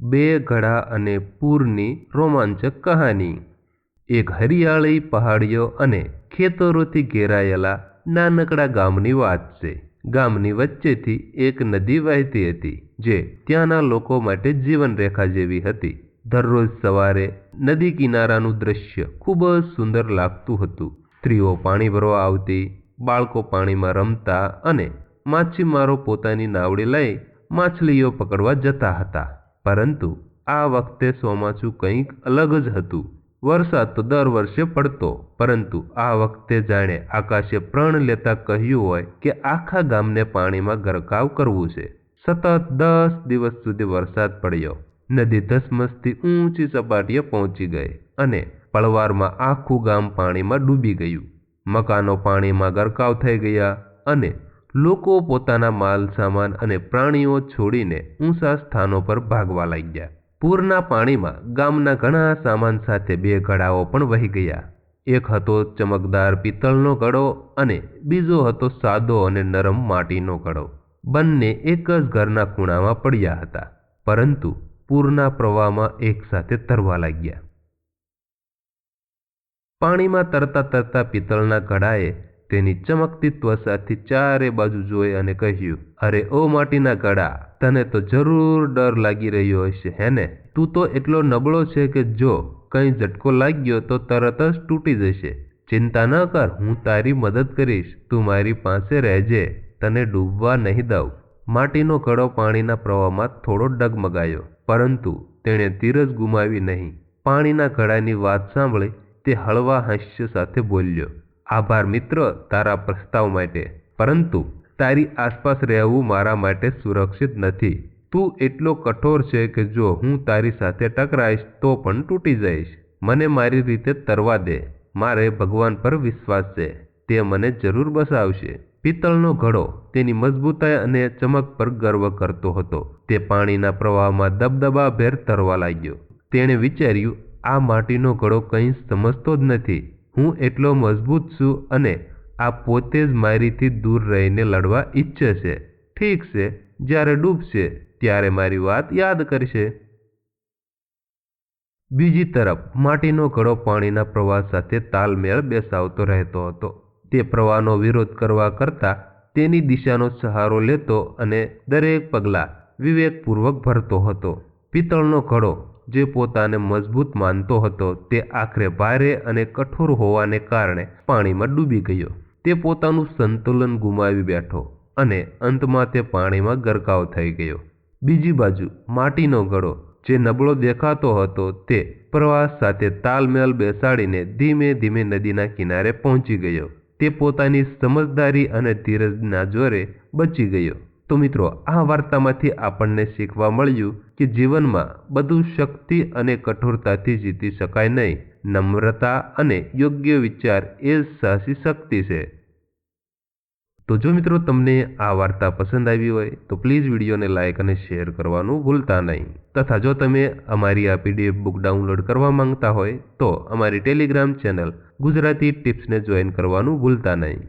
બે ઘડા અને પૂરની રોમાંચક કહાની. એક હરિયાળી પહાડીઓ અને ખેતરોથી ઘેરાયેલા નાનકડા ગામની વાત છે. ગામની વચ્ચેથી એક નદી વહેતી હતી, જે ત્યાંના લોકો માટે જીવનરેખા જેવી હતી. દરરોજ સવારે નદી કિનારાનું દ્રશ્ય ખૂબ જ સુંદર લાગતું હતું. સ્ત્રીઓ પાણી ભરવા આવતી, બાળકો પાણીમાં રમતા અને માછીમારો પોતાની નાવડી લઈ માછલીઓ પકડવા જતા હતા. પરંતુ આ વખતે ચોમાસું કંઈક અલગ જ હતું. વરસાદ તો દર વર્ષે પડતો, પરંતુ આ વખતે જાણે આકાશે પ્રણ લેતા કહ્યું હોય કે આખા ગામને પાણીમાં ગરકાવ કરવું છે. સતત દસ દિવસ સુધી વરસાદ પડ્યો. નદી ધસમસથી ઊંચી સપાટીએ પહોંચી ગઈ અને પળવારમાં આખું ગામ પાણીમાં ડૂબી ગયું. મકાનો પાણીમાં ગરકાવ થઈ ગયા અને લોકો પોતાના માલ, સામાન અને પ્રાણીઓ છોડીને ઊંચા સ્થાનો પર ભાગવા લાગ્યા. પૂરના પાણીમાં ગામના ઘણા સામાન સાથે બે ઘડાઓ પણ વહી ગયા. એક હતો ચમકદાર પિત્તળનો ઘડો અને બીજો હતો સાદો અને નરમ માટીનો ઘડો બંને એક જ ઘરના ખૂણામાં પડ્યા હતા, પરંતુ પૂરના પ્રવાહમાં એકસાથે તરવા લાગ્યા. પાણીમાં તરતા તરતા પિત્તળના ઘડાએ તેની ચમકતી ત્વસાથી ચારે બાજુ જોઈ અને કહ્યું, અરે, ઓ માટીના ઘડા તને તો જરૂર ડર લાગી રહ્યો હશે હેને તું તો એટલો નબળો છે કે જો કંઈ ઝટકો લાગ્યો તો તરત જ તૂટી જશે. ચિંતા ન કર, હું તારી મદદ કરીશ, તું મારી પાસે રહેજે, તને ડૂબવા નહીં દઉં. માટીનો ઘડો પાણીના પ્રવાહમાં થોડો ડગમગાયો, પરંતુ તેણે ધીરજ ગુમાવી નહીં. પાણીના ઘડાની વાત સાંભળી તે હળવા હાસ્ય સાથે બોલ્યો આભાર મિત્ર તારા પ્રસ્તાવ માટે. પરંતુ તારી આસપાસ રહેવું મારા માટે સુરક્ષિત નથી. તું એટલો કઠોર છે કે જો હું તારી સાથે ટકરાઈશ તો પણ તૂટી જઈશ. મને મારી રીતે તરવા દે. મારે ભગવાન પર વિશ્વાસ છે. તે મને જરૂર બસાવશે. પિત્તળનો ઘડો તેની મજબૂતાઈ અને ચમક પર ગર્વ કરતો હતો. તે પાણીના પ્રવાહમાં દબદબાભેર તરવા લાગ્યો. તેણે વિચાર્યું, આ માટીનો ઘડો કંઈ સમજતો જ નથી. હું એટલો મજબૂત છું અને આ પોતે જ મારીથી દૂર રહીને લડવા ઈચ્છે છે. ઠીક છે, જ્યારે ડૂબશે, ત્યારે મારી વાત યાદ કરશે. બીજી તરફ, માટીનો ઘડો પાણીના પ્રવાહ સાથે તાલમેળ બેસાવતો રહેતો હતો. તે પ્રવાહનો વિરોધ કરવા કરતાં તેની દિશાનો સહારો લેતો અને દરેક પગલાં વિવેકપૂર્વક ભરતો હતો. પિત્તળનો ઘડો જે પોતાને મજબૂત માનતો હતો તે આખરે ભારે અને કઠોર હોવાને કારણે પાણીમાં ડૂબી ગયો. તે પોતાનું સંતુલન ગુમાવી બેઠો અને અંતમાં તે પાણીમાં ગરકાવ થઈ ગયો. બીજી બાજુ, માટીનો ઘડો જે નબળો દેખાતો હતો તે પ્રવાસ સાથે તાલમેલ બેસાડીને ધીમે ધીમે નદીના કિનારે પહોંચી ગયો. તે પોતાની સમજદારી અને ધીરજના જોરે બચી ગયો. તો મિત્રો, આ વાર્તામાંથી આપણને શીખવા મળ્યું કે જીવનમાં બધું શક્તિ અને કઠોરતાથી જીતી શકાય નહીં. નમ્રતા અને યોગ્ય વિચાર એ સાહસી શક્તિ છે. તો જો મિત્રો તમને આ વાર્તા પસંદ આવી હોય, તો પ્લીઝ વિડીયોને લાઇક અને શેર કરવાનું ભૂલતા નહીં. તથા જો તમે અમારી આ પીડીએફ બુક ડાઉનલોડ કરવા માંગતા હોય, તો અમારી ટેલિગ્રામ ચેનલ ગુજરાતી ટિપ્સને જોઈન કરવાનું ભૂલતા નહીં.